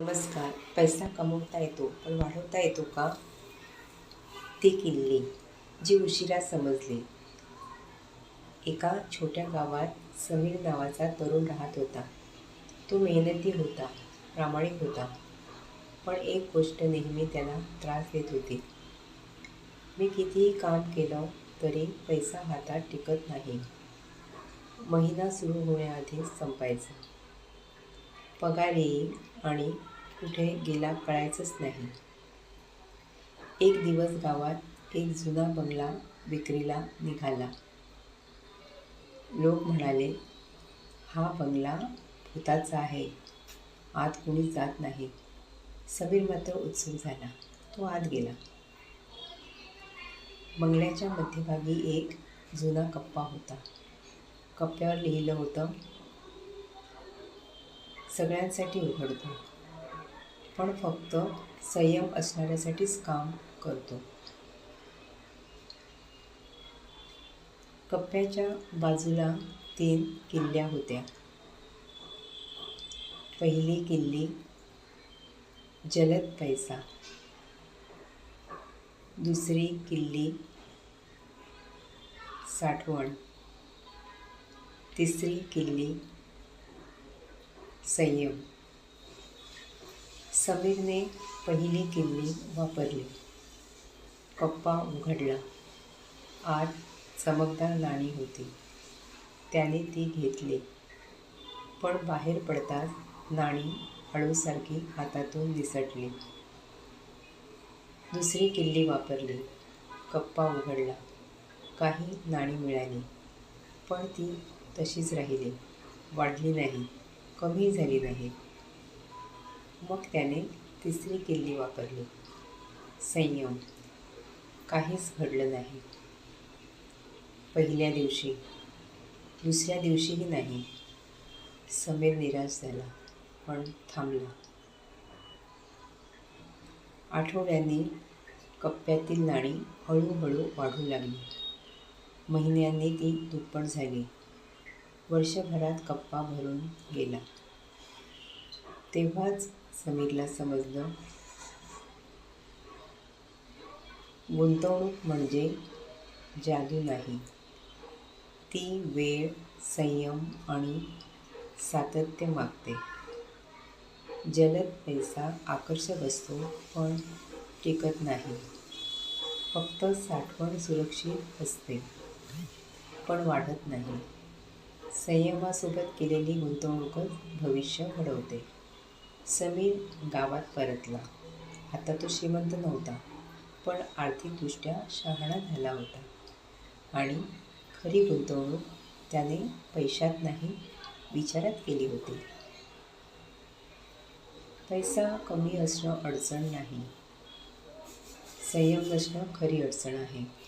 नमस्कार. पैसा कमवता येतो पण वाढवता येतो का? ती किल्ली. जी उशिरा समजली. एका छोट्या गावात समीर नावाचा तरुण राहत होता. तो मेहनती होता प्रामाणिक होता. पण एक गोष्ट नेहमी त्याला त्रास देत होती. मी कितीही काम केलं तरी पैसा हातात टिकत नाही. महिना सुरू होण्याआधीच संपायचा. पगार येईल आणि कुठे गेला कळायचंच नाही. एक दिवस गावात एक जुना बंगला विक्रीला निघाला. लोक म्हणाले हा बंगला भूताचा आहे. आत कुणी जात नाही. सबीर मात्र उत्सुक झाला. तो आत गेला. बंगल्याच्या मध्यभागी एक जुना कप्पा होता. कप्प्यावर लिहिलं होतं सगळ्यांसाठी उघडतो. आपण फक्त संयम असणाऱ्यासाठीच काम करतो. कप्प्याच्या बाजूला तीन किल्ल्या होत्या. पहिली किल्ली जलद पैसा. दुसरी किल्ली साठवण. तिसरी किल्ली संयम. समीरने पहिली किल्ली वापरली. कप्पा उघडला. आत चमकदार नाणी होती. त्याने ती घेतली. पण बाहेर पडताच नाणी हळूसारखी हातातून निसटली. दुसरी किल्ली वापरली. कप्पा उघडला. काही नाणी मिळाली. पण ती तशीच राहिली. वाढली नाही. कमी झाली नाही. मग त्याने तिसरी किल्ली वापरली. संयम. काहीच घडलं नाही. पहिल्या दिवशी. दुसऱ्या दिवशीही नाही. समीर निराश झाला पण थांबला. आठवड्यांनी कप्प्यातील नाणी हळूहळू वाढू लागली. महिन्यांनी ती दुप्पट झाली. वर्षभरात कप्पा भरून गेला. तेव्हाच समीरला समजलं. गुंतवणूक म्हणजे जादू नाही. ती वेळ संयम आणि सातत्य मागते. जलद पैसा आकर्षक असतो पण टिकत नाही. फक्त साठवण सुरक्षित असते पण वाढत नाही. संयमासोबत केलेली गुंतवणूकच भविष्य घडवते. समीर गावात परतला. आता तो श्रीमंत नव्हता पण आर्थिकदृष्ट्या शहाणा झाला होता. आणि खरी गुंतवणूक त्याने पैशात नाही विचारात केली होती. पैसा कमी असणं अडचण नाही. संयम नसणं खरी अडचण आहे.